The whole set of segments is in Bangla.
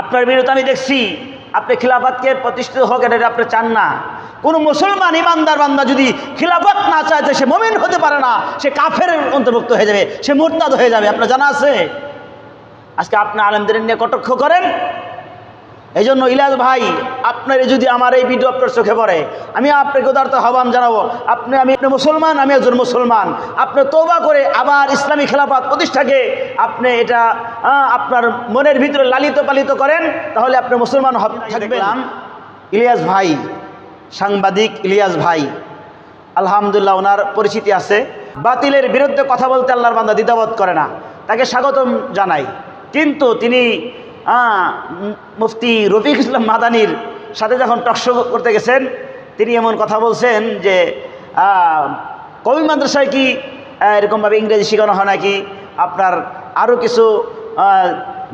আপনার বিরুদ্ধে আমি দেখছি, আপনি খিলাফতকে প্রতিষ্ঠিত হোক, এটা আপনি চান না। কোনো মুসলমান ইমানদার বান্দা যদি খিলাফত না চায় সে মমিন হতে পারে না, সে কাফের অন্তর্ভুক্ত হয়ে যাবে, সে মোরতাদ হয়ে যাবে। আপনার জানা আছে? আজকে আপনি আলেমদের নিয়ে কটক্ষ করেন এই জন্য ইলাজ ভাই আপনার যদি আমার এই ভিডিও আপনার চোখে পড়ে আমি আপনাকে উদারত আহ্বান জানাব। আপনি আমি আপনি মুসলমান আমি একজন মুসলমান। আপনি তৌবা করে আবার ইসলামী খেলাফত প্রতিষ্ঠাকে আপনি এটা আপনার মনের ভিতরে লালিত পালিত করেন তাহলে আপনি মুসলমান থাকবেন ইলিয়াস ভাই সাংবাদিক ইলিয়াস ভাই আলহামদুলিল্লাহ ওনার পরিচিতি আছে। বাতিলের বিরুদ্ধে কথা বলতে আল্লাহর বান্দা দ্বিধাবোধ করে না। তাকে স্বাগতম জানাই। কিন্তু তিনি মুফতি রফিক ইসলাম মাদানির সাথে যখন টকশো করতে গেছেন, তিনি এমন কথা বলছেন যে কবি মাদ্রাসায় কি এরকমভাবে ইংরেজি শেখানো হয় নাকি? আপনার আরও কিছু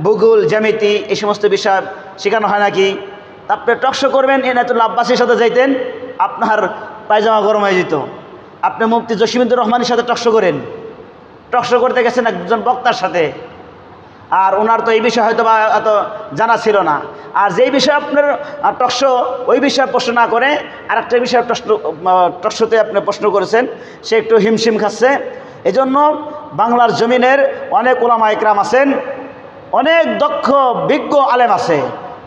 ভূগোল, জ্যামিতি, এই সমস্ত বিষয় শেখানো হয় নাকি? আপনি টকশো করবেন এনায়তুল্লা আব্বাসের সাথে যাইতেন, আপনার পায়জামা গরম হয়ে যেত। আপনি মুফতি জসিমুদ্দুর রহমানের সাথে টকশো করেন। টকশো করতে গেছেন একজন বক্তার সাথে। আর ওনার তো এই বিষয়ে হয়তো বা এত জানা ছিল না। আর যেই বিষয়ে আপনার টকশো, ওই বিষয়ে প্রশ্ন না করে আর একটা বিষয়ে প্রশ্ন টকশোতে আপনি প্রশ্ন করেছেন, সে একটু হিমশিম খাচ্ছে। এজন্য বাংলার জমিনের অনেক ওলামা একরাম আছেন, অনেক দক্ষ, বিজ্ঞ আলেম আছে।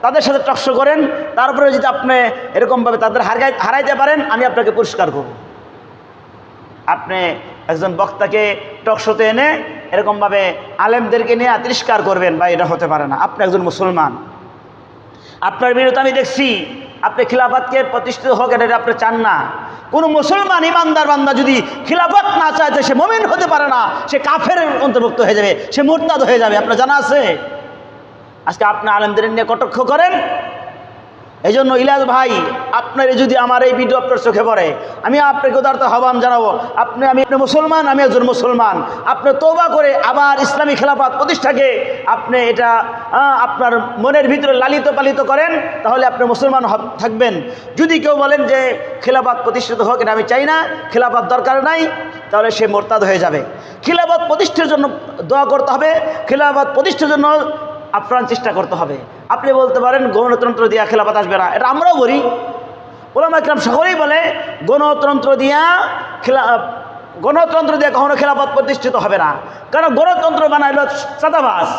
তাদের সাথে টকশো করেন, তারপরে যদি আপনি এরকমভাবে তাদের হারাই, হারাইতে পারেন, আমি আপনাকে পুরস্কার করব। আপনি একজন বক্তাকে টকশোতে এনে এরকমভাবে আলেমদেরকে নিয়ে তিরস্কার করবেন বা এটা হতে পারে না। আপনি একজন মুসলমান। আপনার বিরুদ্ধে আমি দেখছি, আপনি খিলাফতকে প্রতিষ্ঠিত হোক, এটা আপনি চান না। কোনো মুসলমান ইমানদার বান্দা যদি খিলাফত না চায় সে মমিন হতে পারে না। সে কাফের অন্তর্ভুক্ত হয়ে যাবে, সে মুরতাদ হয়ে যাবে। আপনার জানা আছে? আজকে আপনি আলেমদের নিয়ে কটাক্ষ করেন এই জন্য ইলাজ ভাই, আপনার যদি আমার এই ভিডিও আপনার চোখে পড়ে, আমি আপনাকে উদারত আহ্বান জানাব। আপনি, আমি আপনি মুসলমান, আমি একজন মুসলমান। আপনি তৌবা করে আবার ইসলামী খেলাফত প্রতিষ্ঠাকে আপনি এটা আপনার মনের ভিতরে লালিত পালিত করেন, তাহলে আপনি মুসলমান থাকবেন। যদি কেউ বলেন যে খেলাফত প্রতিষ্ঠিত হোক এটা আমি চাই না, খেলাফত দরকার নাই, তাহলে সে মোরতাদ হয়ে যাবে। খিলাফত প্রতিষ্ঠার জন্য দোয়া করতে হবে, খেলাফত প্রতিষ্ঠার জন্য আপ্রাণ চেষ্টা করতে হবে। আপনি বলতে পারেন গণতন্ত্র দিয়া খেলাফত আসবে না। এটা আমরাও বলি ওলামা ইকরাম সকলেই বলে, গণতন্ত্র দিয়া খেলা, গণতন্ত্র দিয়ে কখনো খেলাফত প্রতিষ্ঠিত হবে না। কারণ গণতন্ত্র বানা হলো চাঁদাবাস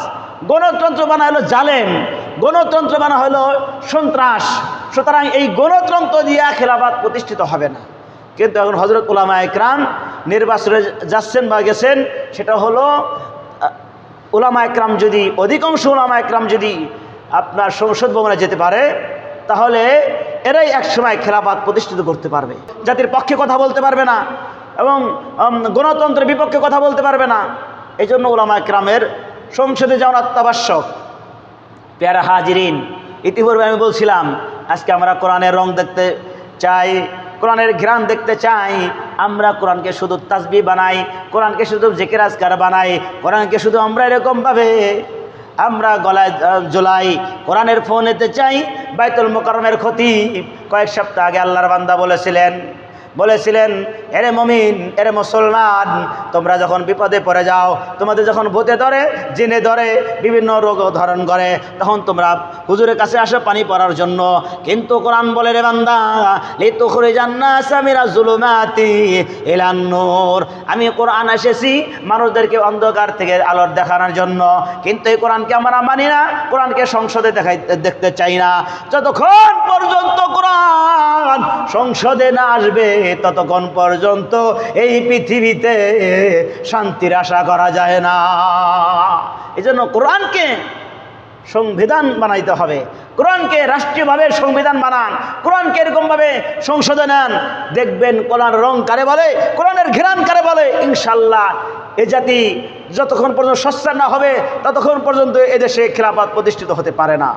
গণতন্ত্র বানা হলো জালেম। গণতন্ত্র বানা হলো সন্ত্রাস। সুতরাং এই গণতন্ত্র দিয়া খেলাফত প্রতিষ্ঠিত হবে না। কিন্তু এখন হজরত উলামা ইকরাম নির্বাচনে যাচ্ছেন বা গেছেন, সেটা হলো ওলামা একরাম যদি, অধিকাংশ ওলামা একরাম যদি আপনার সংসদ ভবনে যেতে পারে, তাহলে এরাই একসময় খেলাফত প্রতিষ্ঠিত করতে পারবে। জাতির পক্ষে কথা বলতে পারবে না এবং গণতন্ত্রের বিপক্ষে কথা বলতে পারবে না। এই জন্য ওলামা একরামের সংসদে যাওয়ার অত্যাবশ্যক পেয়ারা হাজিরিন, ইতিপূর্বে আমি বলছিলাম, আজকে আমরা কোরআনের রং দেখতে চাই, কোরআনের ঘ্রাণ দেখতে চাই। আমরা কোরআনকে শুধু তাসবি বানাই, কোরআনকে শুধু জেকের আজকার বানাই, কোরআনকে শুধু আমরা এরকমভাবে আমরা গলায় জোলাই কোরআনের ফোন এতে চাই, বাইতুল মোকারমের ক্ষতি কয়েক সপ্তাহ আগে আল্লাহর বান্দা বলেছিলেন বলেছিলেন, এরে মমিন, এরে মুসলমান, তোমরা যখন বিপদে পড়ে যাও, তোমাদের যখন ভূতে ধরে, জিনে ধরে, বিভিন্ন রোগ ধারণ করে, তখন তোমরা হুজুরের কাছে আসো পানি পড়ার জন্য। কিন্তু কোরআন বলে, রে বান্দা লিতু খুরে জান্না সামিরা জুলুমাতি এলান্নর আমি কোরআন এসেছি মানুষদেরকে অন্ধকার থেকে আলোর দেখানোর জন্য। কিন্তু এই কোরআনকে আমরা মানি না, কোরআনকে সংসদে দেখাই, দেখতে চাই না। যতক্ষণ পর্যন্ত কোরআন সংসদে না আসবে ততক্ষণ পর্যন্ত এই পৃথিবীতে শান্তির আশা করা যায় না। এই জন্য কোরআনকে সংবিধান বানাইতে হবে। কোরআনকে রাষ্ট্রীয়ভাবে সংবিধান বানান। কোরআনকে এরকমভাবে সংশোধন নেন দেখবেন কোরআন রং কারে বলে, কোরআনের ঘেরান কারে বলে ইনশাল্লাহ এ জাতি যতক্ষণ পর্যন্ত সস্তা না হবে, ততক্ষণ পর্যন্ত এদেশে খেলাফত প্রতিষ্ঠিত হতে পারে না।